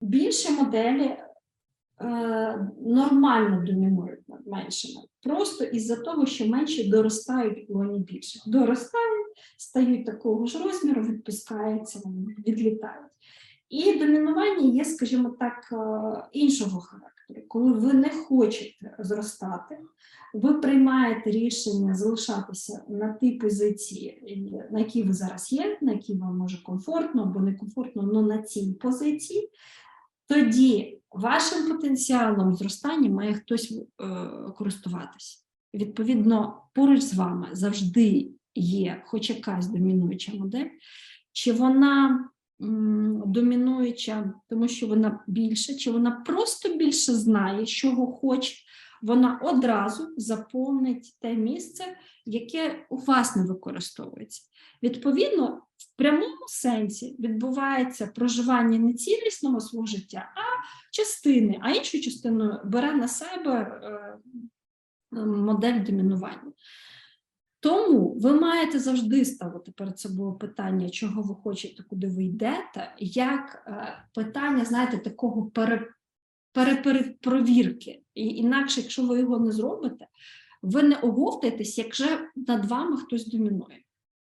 більші моделі е, нормально домінують над меншими. Просто із-за того, що менші доростають в лоні більших. Доростають, стають такого ж розміру, відпускаються, відлітають. І домінування є, скажімо так, е, іншого характеру. Коли ви не хочете зростати, ви приймаєте рішення залишатися на тій позиції, на якій ви зараз є, на якій вам може комфортно або некомфортно, але на цій позиції, тоді вашим потенціалом зростання має хтось е, користуватися. Відповідно, поруч з вами завжди є хоч якась домінуюча модель, чи вона домінуюча, тому що вона більше, чи вона просто більше знає, чого хоче, вона одразу заповнить те місце, яке у вас не використовується. Відповідно, в прямому сенсі відбувається проживання не цілісного свого життя, а частини, а іншу частину бере на себе е, е, модель домінування. Тому ви маєте завжди ставити перед собою питання, чого ви хочете, куди ви йдете, як е, питання, знаєте, такого пере, перепровірки. І інакше, якщо ви його не зробите, ви не оговтаєтесь, якщо над вами хтось домінує.